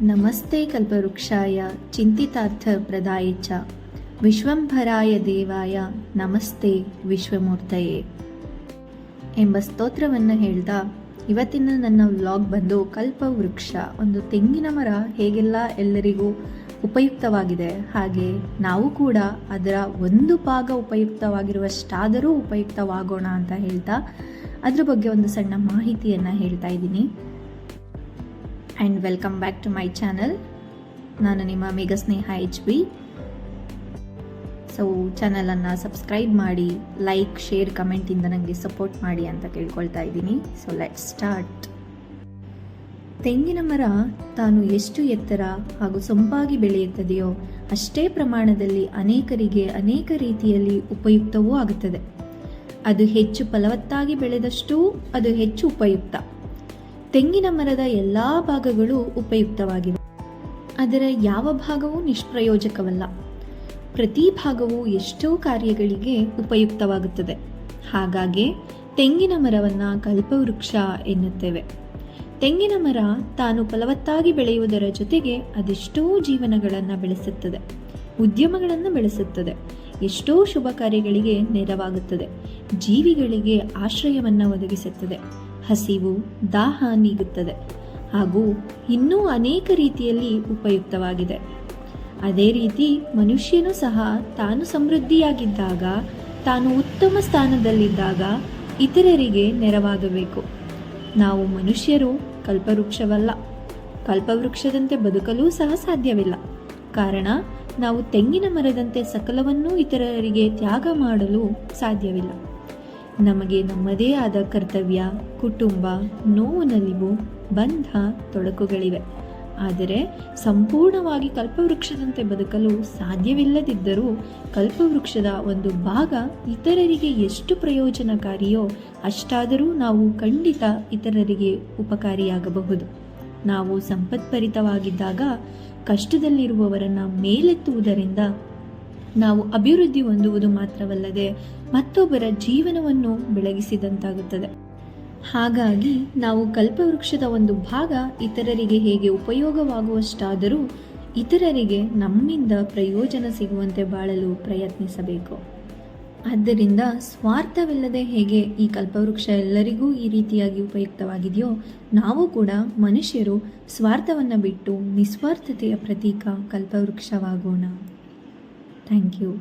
ನಮಸ್ತೆ ಕಲ್ಪವೃಕ್ಷಾಯ ಚಿಂತಿತಾರ್ಥ ಪ್ರದಾಯ ಚ. ವಿಶ್ವಂಭರಾಯ ದೇವಾಯ ನಮಸ್ತೆ ವಿಶ್ವಮೂರ್ತಯೇ. ಎಂಬ ಸ್ತೋತ್ರವನ್ನು ಹೇಳ್ತಾ ಇವತ್ತಿನ ನನ್ನ ವ್ಲಾಗ್ ಬಂದು ಕಲ್ಪವೃಕ್ಷ. ಒಂದು ತೆಂಗಿನ ಮರ ಹೇಗೆಲ್ಲ ಎಲ್ಲರಿಗೂ ಉಪಯುಕ್ತವಾಗಿದೆ, ಹಾಗೆ ನಾವು ಕೂಡ ಅದರ ಒಂದು ಭಾಗ ಉಪಯುಕ್ತವಾಗಿರುವಷ್ಟಾದರೂ ಉಪಯುಕ್ತವಾಗೋಣ ಅಂತ ಹೇಳ್ತಾ ಅದ್ರ ಬಗ್ಗೆ ಒಂದು ಸಣ್ಣ ಮಾಹಿತಿಯನ್ನು ಹೇಳ್ತಾ ಇದ್ದೀನಿ. And welcome back to my channel ನಾನು ನಿಮ್ಮ Megha Sneha H B so ಚಾನಲನ್ನು ಸಬ್ಸ್ಕ್ರೈಬ್ ಮಾಡಿ ಲೈಕ್ ಶೇರ್ ಕಮೆಂಟಿಂದ ನನಗೆ ಸಪೋರ್ಟ್ ಮಾಡಿ ಅಂತ ಕೇಳ್ಕೊಳ್ತಾ ಇದ್ದೀನಿ. ಸೊ ಲೆಟ್ ಸ್ಟಾರ್ಟ್ ತೆಂಗಿನ ಮರ ತಾನು ಎಷ್ಟು ಎತ್ತರ ಹಾಗೂ ಸೊಂಪಾಗಿ ಬೆಳೆಯುತ್ತದೆಯೋ ಅಷ್ಟೇ ಪ್ರಮಾಣದಲ್ಲಿ ಅನೇಕರಿಗೆ ಅನೇಕ ರೀತಿಯಲ್ಲಿ ಉಪಯುಕ್ತವೂ ಆಗುತ್ತದೆ. ಅದು ಹೆಚ್ಚು ಫಲವತ್ತಾಗಿ ಬೆಳೆದಷ್ಟೂ ಅದು ಹೆಚ್ಚು ಉಪಯುಕ್ತ. ತೆಂಗಿನ ಮರದ ಎಲ್ಲ ಭಾಗಗಳು ಉಪಯುಕ್ತವಾಗಿವೆ. ಅದರ ಯಾವ ಭಾಗವೂ ನಿಷ್ಪ್ರಯೋಜಕವಲ್ಲ. ಪ್ರತಿ ಭಾಗವು ಎಷ್ಟೋ ಕಾರ್ಯಗಳಿಗೆ ಉಪಯುಕ್ತವಾಗುತ್ತದೆ. ಹಾಗಾಗಿ ತೆಂಗಿನ ಮರವನ್ನು ಕಲ್ಪವೃಕ್ಷ ಎನ್ನುತ್ತೇವೆ. ತೆಂಗಿನ ಮರ ತಾನು ಫಲವತ್ತಾಗಿ ಬೆಳೆಯುವುದರ ಜೊತೆಗೆ ಅದೆಷ್ಟೋ ಜೀವನಗಳನ್ನು ಬೆಳೆಸುತ್ತದೆ. ಉದ್ಯಮಗಳನ್ನು ಬೆಳೆಸುತ್ತದೆ. ಎಷ್ಟೋ ಶುಭ ಕಾರ್ಯಗಳಿಗೆ ನೆರವಾಗುತ್ತದೆ. ಜೀವಿಗಳಿಗೆ ಆಶ್ರಯವನ್ನು ಒದಗಿಸುತ್ತದೆ. ಹಸಿವು, ದಾಹ ನೀಗುತ್ತದೆ ಹಾಗೂ ಇನ್ನೂ ಅನೇಕ ರೀತಿಯಲ್ಲಿ ಉಪಯುಕ್ತವಾಗಿದೆ. ಅದೇ ರೀತಿ ಮನುಷ್ಯನು ಸಹ ತಾನು ಸಮೃದ್ಧಿಯಾಗಿದ್ದಾಗ, ತಾನು ಉತ್ತಮ ಸ್ಥಾನದಲ್ಲಿದ್ದಾಗ ಇತರರಿಗೆ ನೆರವಾಗಬೇಕು. ನಾವು ಮನುಷ್ಯರು ಕಲ್ಪವೃಕ್ಷವಲ್ಲ. ಕಲ್ಪವೃಕ್ಷದಂತೆ ಬದುಕಲು ಸಹ ಸಾಧ್ಯವಿಲ್ಲ. ಕಾರಣ, ನಾವು ತೆಂಗಿನ ಮರದಂತೆ ಸಕಲವನ್ನೂ ಇತರರಿಗೆ ತ್ಯಾಗ ಮಾಡಲು ಸಾಧ್ಯವಿಲ್ಲ. ನಮಗೆ ನಮ್ಮದೇ ಆದ ಕರ್ತವ್ಯ, ಕುಟುಂಬ, ನೋವು, ನಲಿವು, ಬಂಧ, ತೊಡಕುಗಳಿವೆ. ಆದರೆ ಸಂಪೂರ್ಣವಾಗಿ ಕಲ್ಪವೃಕ್ಷದಂತೆ ಬದುಕಲು ಸಾಧ್ಯವಿಲ್ಲದಿದ್ದರೂ ಕಲ್ಪವೃಕ್ಷದ ಒಂದು ಭಾಗ ಇತರರಿಗೆ ಎಷ್ಟು ಪ್ರಯೋಜನಕಾರಿಯೋ ಅಷ್ಟಾದರೂ ನಾವು ಖಂಡಿತ ಇತರರಿಗೆ ಉಪಕಾರಿಯಾಗಬಹುದು. ನಾವು ಸಂಪತ್ಪರಿತವಾಗಿದ್ದಾಗ ಕಷ್ಟದಲ್ಲಿರುವವರನ್ನು ಮೇಲೆತ್ತುವುದರಿಂದ ನಾವು ಅಭಿವೃದ್ಧಿ ಹೊಂದುವುದು ಮಾತ್ರವಲ್ಲದೆ ಮತ್ತೊಬ್ಬರ ಜೀವನವನ್ನು ಬೆಳಗಿಸಿದಂತಾಗುತ್ತದೆ. ಹಾಗಾಗಿ ನಾವು ಕಲ್ಪವೃಕ್ಷದ ಒಂದು ಭಾಗ ಇತರರಿಗೆ ಹೇಗೆ ಉಪಯೋಗವಾಗುವಷ್ಟಾದರೂ ಇತರರಿಗೆ ನಮ್ಮಿಂದ ಪ್ರಯೋಜನ ಸಿಗುವಂತೆ ಬಾಳಲು ಪ್ರಯತ್ನಿಸಬೇಕು. ಆದ್ದರಿಂದ ಸ್ವಾರ್ಥವಿಲ್ಲದೆ ಹೇಗೆ ಈ ಕಲ್ಪವೃಕ್ಷ ಎಲ್ಲರಿಗೂ ಈ ರೀತಿಯಾಗಿ ಉಪಯುಕ್ತವಾಗಿದೆಯೋ, ನಾವು ಕೂಡ ಮನುಷ್ಯರು ಸ್ವಾರ್ಥವನ್ನು ಬಿಟ್ಟು ನಿಸ್ವಾರ್ಥತೆಯ ಪ್ರತೀಕ ಕಲ್ಪವೃಕ್ಷವಾಗೋಣ. Thank you